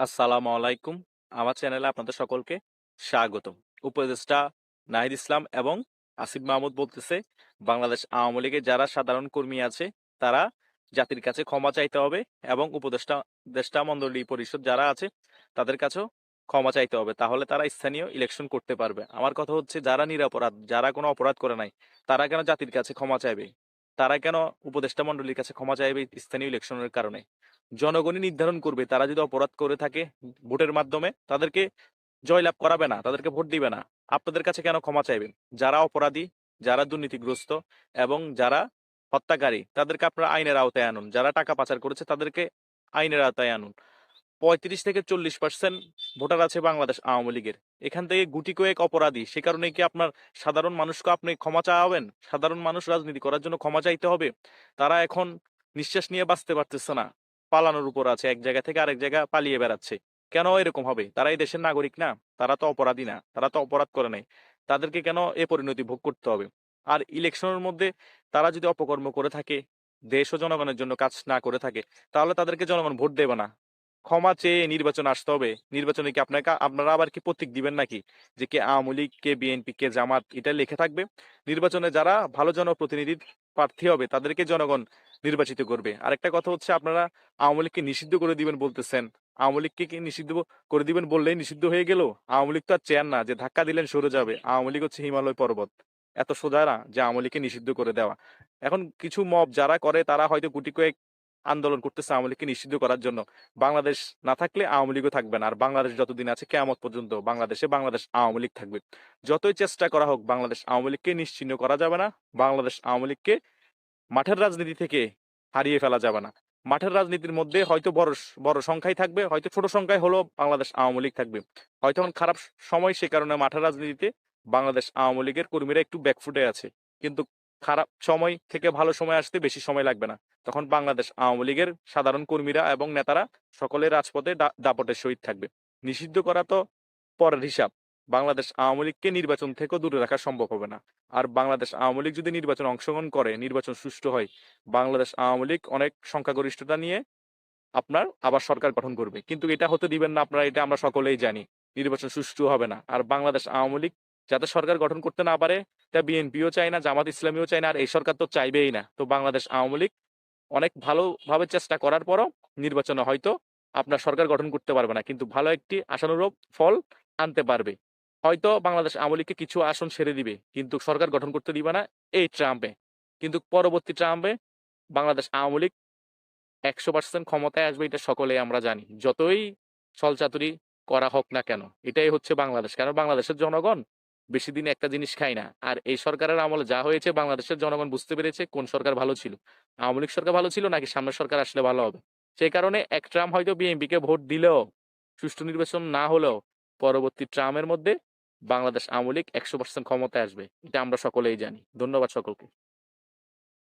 আসসালামু আলাইকুম। আমার চ্যানেলে আপনাদের সকলকে স্বাগতম। উপদেষ্টা নাহিদ ইসলাম এবং আসিফ মাহমুদ বলতেছে, বাংলাদেশ আওয়ামী লীগের যারা সাধারণ কর্মী আছে, তারা জাতির কাছে ক্ষমা চাইতে হবে এবং উপদেষ্টা দেষ্টা মণ্ডলী পরিষদ যারা আছে, তাদের কাছেও ক্ষমা চাইতে হবে। তাহলে তারা স্থানীয় ইলেকশন করতে পারবে। আমার কথা হচ্ছে যারা নিরাপরাধ যারা কোনো অপরাধ করে নাই, তারা কেন জাতির কাছে ক্ষমা চাইবে? তারা কেন উপদেষ্টা মন্ডলীর কাছে ক্ষমা চাইবে স্থানীয় ইলেকশনের কারণে? জনগণই নির্ধারণ করবে, তারা যদি অপরাধ করে থাকে ভোটের মাধ্যমে, তাদেরকে জয়লাভ করাবে না, তাদেরকে ভোট দিবে না। আপনাদের কাছে কেন ক্ষমা চাইবেন? যারা অপরাধী, যারা দুর্নীতিগ্রস্ত এবং যারা হত্যাকারী, তাদেরকে আপনারা আইনের আওতায় আনুন। যারা টাকা পাচার করেছে, তাদেরকে আইনের আওতায় আনুন। পঁয়ত্রিশ থেকে চল্লিশ পার্সেন্ট ভোটার আছে বাংলাদেশ আওয়ামী লীগের। এখান থেকে গুটি কয়েক অপরাধী। সে কারণে কি আপনার সাধারণ মানুষকে আপনি ক্ষমা চাওয়াবেন? সাধারণ মানুষ রাজনীতি করার জন্য ক্ষমা চাইতে হবে? তারা এখন নিঃশ্বাস নিয়ে বাঁচতে পারতেছে না। পালানোর উপর আছে। এক জায়গা থেকে আরেক জায়গা পালিয়ে বেড়াচ্ছে। কেন এরকম হবে? তারা এই দেশের নাগরিক না। তারা তো অপরাধী না। তারা তো অপরাধ করে নাই। তাদেরকে কেন এ পরিণতি ভোগ করতে হবে? আর ইলেকশনের মধ্যে তারা যদি অপকর্ম করে থাকে, দেশ ও জনগণের জন্য কাজ না করে থাকে, তাহলে তাদেরকে জনগণ ভোট দেবে না। ক্ষমা চেয়ে নির্বাচন আসতে হবে। নির্বাচনে কি আপনাকে, আপনারা আবার কি প্রতীক দিবেন নাকি? যে কে আওয়ামী লীগ, কে বিএনপি, কে জামাত, এটা লিখে থাকবে। নির্বাচনে যারা ভালো জনপ্রতিনিধি প্রার্থী হবে, তাদেরকে জনগণ নির্বাচিত করবে। আরেকটা কথা হচ্ছে, আপনারা আওয়ামী লীগকে নিষিদ্ধ করে দিবেন বলতেছেন। আওয়ামী লীগকে কি নিষিদ্ধ করে দিবেন বললেই নিষিদ্ধ হয়ে গেল? আওয়ামী লীগ তো আর চেয়ার না, যে ধাক্কা দিলেন সরে যাবে। আওয়ামী লীগ হচ্ছে হিমালয় পর্বত। এত সোজা না যে আওয়ামী লীগকে নিষিদ্ধ করে দেওয়া। এখন কিছু মব যারা করে, তারা হয়তো গুটি কয়েক আন্দোলন করতেছে আওয়ামী লীগকে নিষিদ্ধ করার জন্য। বাংলাদেশ না থাকলে আওয়ামী লীগও থাকবে না। আর বাংলাদেশ যতদিন আছে, কেয়ামত পর্যন্ত বাংলাদেশে বাংলাদেশ আওয়ামী লীগ থাকবে। যতই চেষ্টা করা হোক, বাংলাদেশ আওয়ামী লীগকে নিশ্চিহ্ন করা যাবে না। বাংলাদেশ আওয়ামী লীগকে মাঠের রাজনীতি থেকে হারিয়ে ফেলা যাবে না। মাঠের রাজনীতির মধ্যে হয়তো বড় বড় সংখ্যায় থাকবে, হয়তো ছোট সংখ্যায় হলেও বাংলাদেশ আওয়ামী লীগ থাকবে। হয়তো এখন খারাপ সময় সে কারণে মাঠের রাজনীতিতে বাংলাদেশ আওয়ামী লীগের কর্মীরা একটু ব্যাকফুটে আছে। কিন্তু খারাপ সময় থেকে ভালো সময় আসতে বেশি সময় লাগবে না। তখন বাংলাদেশ আওয়ামী লীগের সাধারণ কর্মীরা এবং নেতারা সকলে রাজপথে দাপটের সহিত থাকবে। নিষিদ্ধ করা তো পরের হিসাব। বাংলাদেশ আওয়ামী লীগকে নির্বাচন থেকেও দূরে রাখা সম্ভব হবে না। আর বাংলাদেশ আওয়ামী লীগ যদি নির্বাচন অংশগ্রহণ করে, নির্বাচন সুষ্ঠু হয়, বাংলাদেশ আওয়ামী লীগ অনেক সংখ্যাগরিষ্ঠতা নিয়ে আপনার আবার সরকার গঠন করবে। কিন্তু এটা হতে দিবেন না আপনারা, এটা আমরা সকলেই জানি। নির্বাচন সুষ্ঠু হবে না। আর বাংলাদেশ আওয়ামী লীগ যাতে সরকার গঠন করতে না পারে তা বিএনপিও চায় না, জামাত ইসলামীও চায় না, আর এই সরকার তো চাইবেই না। তো বাংলাদেশ আওয়ামী লীগ অনেক ভালোভাবে চেষ্টা করার পরও নির্বাচনে হয়তো আপনার সরকার গঠন করতে পারবে না, কিন্তু ভালো একটি আশানুরূপ ফল আনতে পারবে। হয়তো বাংলাদেশ আওয়ামী লীগকে কিছু আসন ছেড়ে দিবে, কিন্তু সরকার গঠন করতে দিবে না এই ট্রাম্পে। কিন্তু পরবর্তী ট্রাম্পে বাংলাদেশ আওয়ামী লীগ একশো পার্সেন্ট ক্ষমতায় আসবে, এটা সকলে আমরা জানি। যতই ছলচাতুরি করা হোক না কেন, এটাই হচ্ছে বাংলাদেশ। কারণ বাংলাদেশের জনগণ বেশি দিন একটা জিনিস খাই না। আর এই সরকারের আমলে যা হয়েছে, বাংলাদেশের জনগণ বুঝতে পেরেছে কোন সরকার ভালো ছিল। আওয়ামী লীগ সরকার ভালো ছিল নাকি সামনের সরকার আসলে ভালো হবে? সেই কারণে এক ট্রাম হয়তো বিএনপি কে ভোট দিলেও, সুষ্ঠু নির্বাচন না হলেও পরবর্তী ট্রামের মধ্যে বাংলাদেশ আওয়ামী লীগ একশো পার্সেন্ট ক্ষমতায় আসবে। এটা আমরা সকলেই জানি। ধন্যবাদ সকলকে।